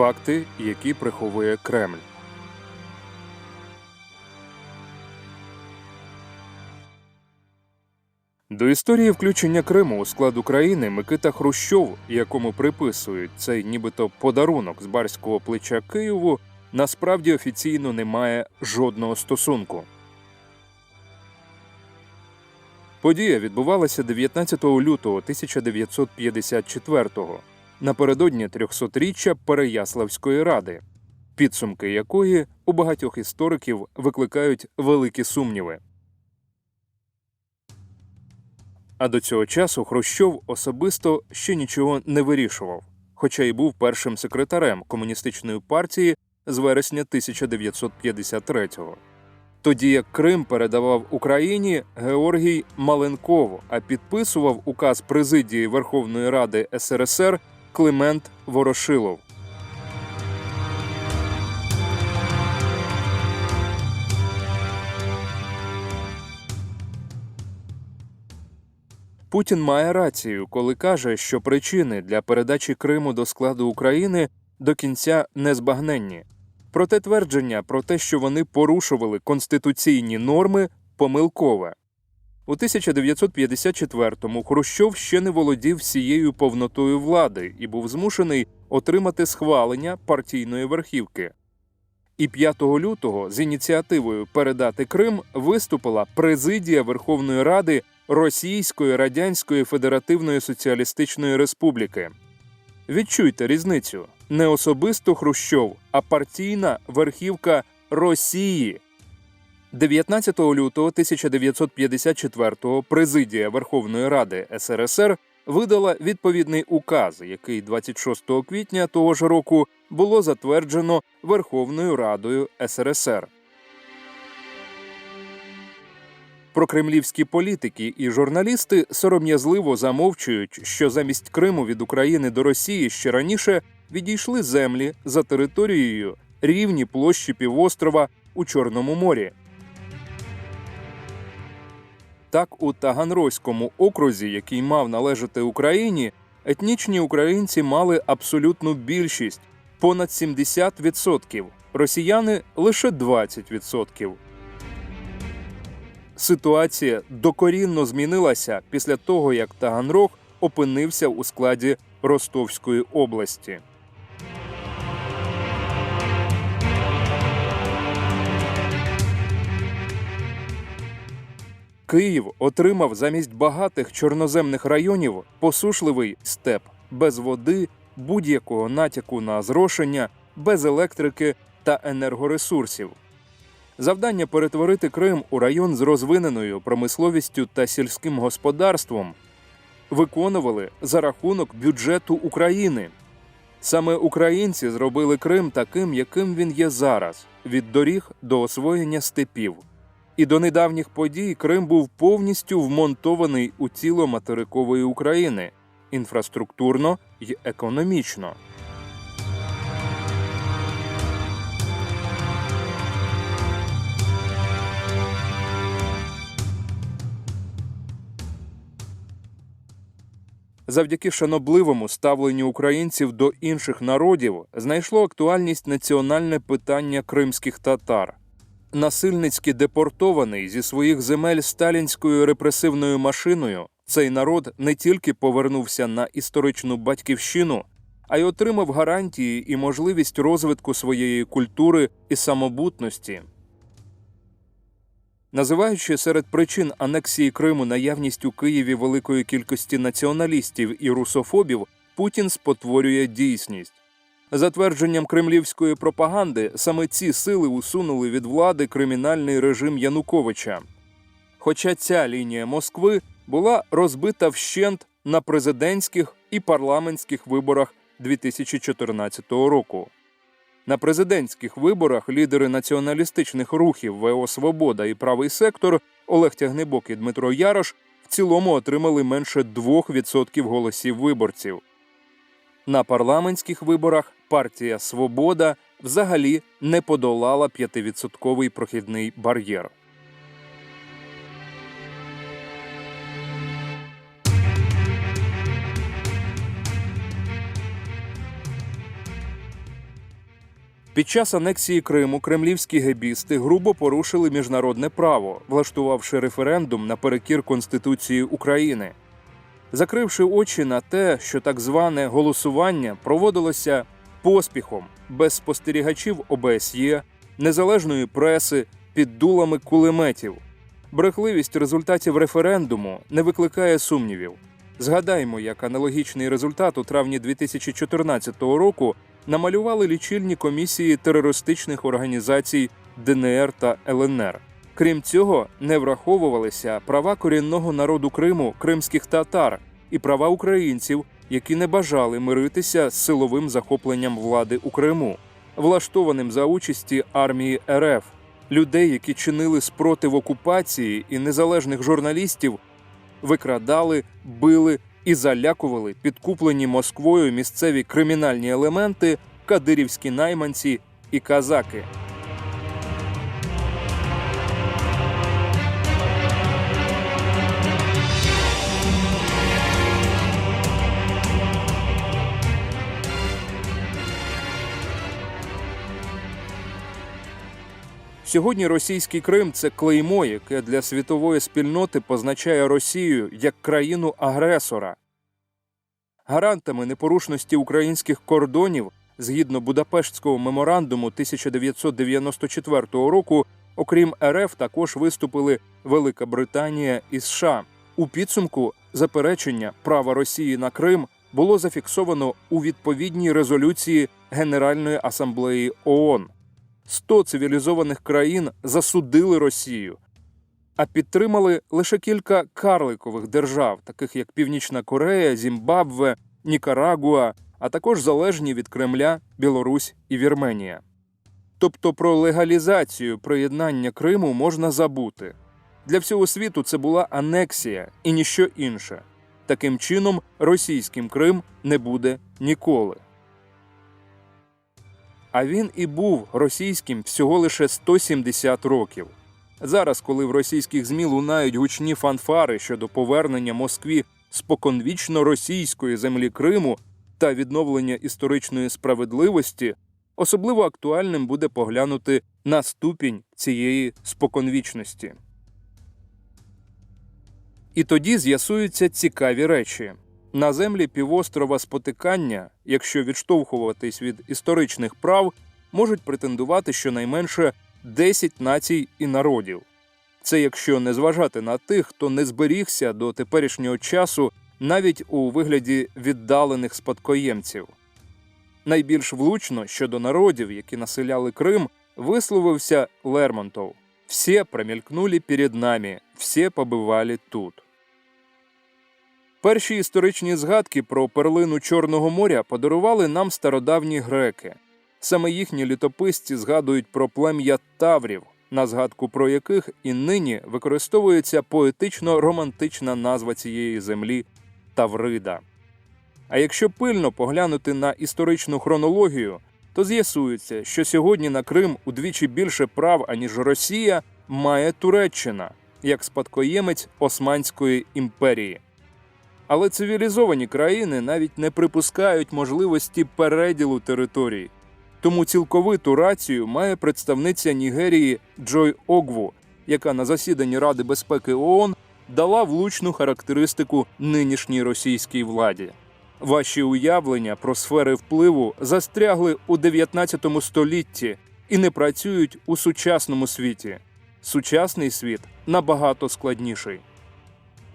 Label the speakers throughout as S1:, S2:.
S1: Факти, які приховує Кремль. До історії включення Криму у склад України Микита Хрущов, якому приписують цей нібито подарунок з барського плеча Києву, насправді офіційно не має жодного стосунку. Подія відбувалася 19 лютого 1954-го, напередодні 300-річчя Переяславської ради, підсумки якої у багатьох істориків викликають великі сумніви. А до цього часу Хрущов особисто ще нічого не вирішував, хоча й був першим секретарем комуністичної партії з вересня 1953-го. Тоді як Крим передавав Україні Георгій Маленков, а підписував указ президії Верховної Ради СРСР Климент Ворошилов. Путін має рацію, коли каже, що причини для передачі Криму до складу України до кінця незбагненні. Проте твердження про те, що вони порушували конституційні норми, помилкове. У 1954-му Хрущов ще не володів всією повнотою влади і був змушений отримати схвалення партійної верхівки. І 5 лютого з ініціативою передати Крим виступила президія Верховної Ради Російської Радянської Федеративної Соціалістичної Республіки. Відчуйте різницю не особисто Хрущов, а партійна верхівка Росії. 19 лютого 1954-го президія Верховної Ради СРСР видала відповідний указ, який 26 квітня того ж року було затверджено Верховною Радою СРСР. Прокремлівські політики і журналісти сором'язливо замовчують, що замість Криму від України до Росії ще раніше відійшли землі за територією рівні площі півострова у Чорному морі. Так, у Таганрозькому окрузі, який мав належати Україні, етнічні українці мали абсолютну більшість понад 70%, росіяни лише 20%. Ситуація докорінно змінилася після того, як Таганрог опинився у складі Ростовської області. Київ отримав замість багатих чорноземних районів посушливий степ без води, будь-якого натяку на зрошення, без електрики та енергоресурсів. Завдання перетворити Крим у район з розвиненою промисловістю та сільським господарством виконували за рахунок бюджету України. Саме українці зробили Крим таким, яким він є зараз, від доріг до освоєння степів. І до недавніх подій Крим був повністю вмонтований у тіло материкової України інфраструктурно й економічно. Завдяки шанобливому ставленню українців до інших народів знайшло актуальність національне питання кримських татар. Насильницьки депортований зі своїх земель сталінською репресивною машиною, цей народ не тільки повернувся на історичну батьківщину, а й отримав гарантії і можливість розвитку своєї культури і самобутності. Називаючи серед причин анексії Криму наявність у Києві великої кількості націоналістів і русофобів, Путін спотворює дійсність. За твердженням кремлівської пропаганди, саме ці сили усунули від влади кримінальний режим Януковича. Хоча ця лінія Москви була розбита вщент на президентських і парламентських виборах 2014 року. На президентських виборах лідери націоналістичних рухів ВО Свобода і правий сектор Олег Тягнебок і Дмитро Ярош в цілому отримали менше 2% голосів виборців. На парламентських виборах партія Свобода взагалі не подолала 5% прохідний бар'єр. Під час анексії Криму кремлівські гебісти грубо порушили міжнародне право, влаштувавши референдум наперекір Конституції України. Закривши очі на те, що так зване голосування проводилося поспіхом, без спостерігачів ОБСЄ, незалежної преси, під дулами кулеметів. Брехливість результатів референдуму не викликає сумнівів. Згадаймо, як аналогічний результат у травні 2014 року намалювали лічильні комісії терористичних організацій ДНР та ЛНР. Крім цього, не враховувалися права корінного народу Криму кримських татар і права українців, які не бажали миритися з силовим захопленням влади у Криму, влаштованим за участі армії РФ, людей, які чинили спротив окупації і незалежних журналістів, викрадали, били і залякували підкуплені Москвою місцеві кримінальні елементи, кадирівські найманці і казаки. Сьогодні російський Крим це клеймо, яке для світової спільноти позначає Росію як країну агресора. Гарантами непорушності українських кордонів згідно Будапештського меморандуму 1994 року, окрім РФ, також виступили Велика Британія і США. У підсумку заперечення права Росії на Крим було зафіксовано у відповідній резолюції Генеральної асамблеї ООН. 100 цивілізованих країн засудили Росію, а підтримали лише кілька карликових держав, таких як Північна Корея, Зімбабве, Нікарагуа, а також залежні від Кремля Білорусь і Вірменія. Тобто про легалізацію приєднання Криму можна забути. Для всього світу це була анексія і ніщо інше. Таким чином, російським Крим не буде ніколи. А він і був російським всього лише 170 років. Зараз, коли в російських ЗМІ лунають гучні фанфари щодо повернення Москві споконвічно російської землі Криму та відновлення історичної справедливості, особливо актуальним буде поглянути на ступінь цієї споконвічності. І тоді з'ясуються цікаві речі. На землі півострова спотикання, якщо відштовхуватись від історичних прав, можуть претендувати щонайменше 10 націй і народів. Це якщо не зважати на тих, хто не зберігся до теперішнього часу навіть у вигляді віддалених спадкоємців. Найбільш влучно щодо народів, які населяли Крим, висловився Лермонтов: всі промелькнули перед нами, всі побивали тут. Перші історичні згадки про перлину Чорного моря подарували нам стародавні греки. Саме їхні літописці згадують про плем'я Таврів, на згадку про яких і нині використовується поетично романтична назва цієї землі Таврида. А якщо пильно поглянути на історичну хронологію, то з'ясується, що сьогодні на Крим удвічі більше прав, аніж Росія, має Туреччина як спадкоємець Османської імперії. Але цивілізовані країни навіть не припускають можливості переділу територій. Тому цілковиту рацію має представниця Нігерії Джой Огву, яка на засіданні Ради безпеки ООН дала влучну характеристику нинішній російській владі. Ваші уявлення про сфери впливу застрягли у 19 столітті і не працюють у сучасному світі. Сучасний світ набагато складніший.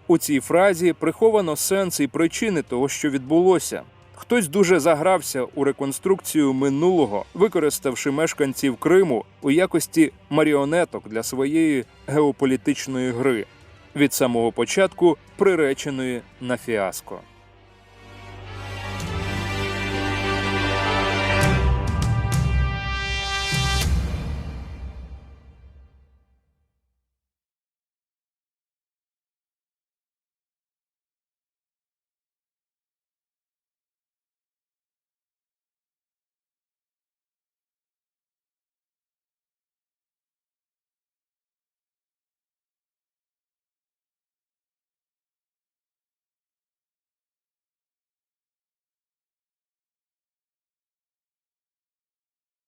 S1: У цій фразі приховано сенс і причини того, що відбулося. Хтось дуже загрався у реконструкцію минулого, використавши мешканців Криму у якості маріонеток для своєї геополітичної гри від самого початку приреченої на фіаско.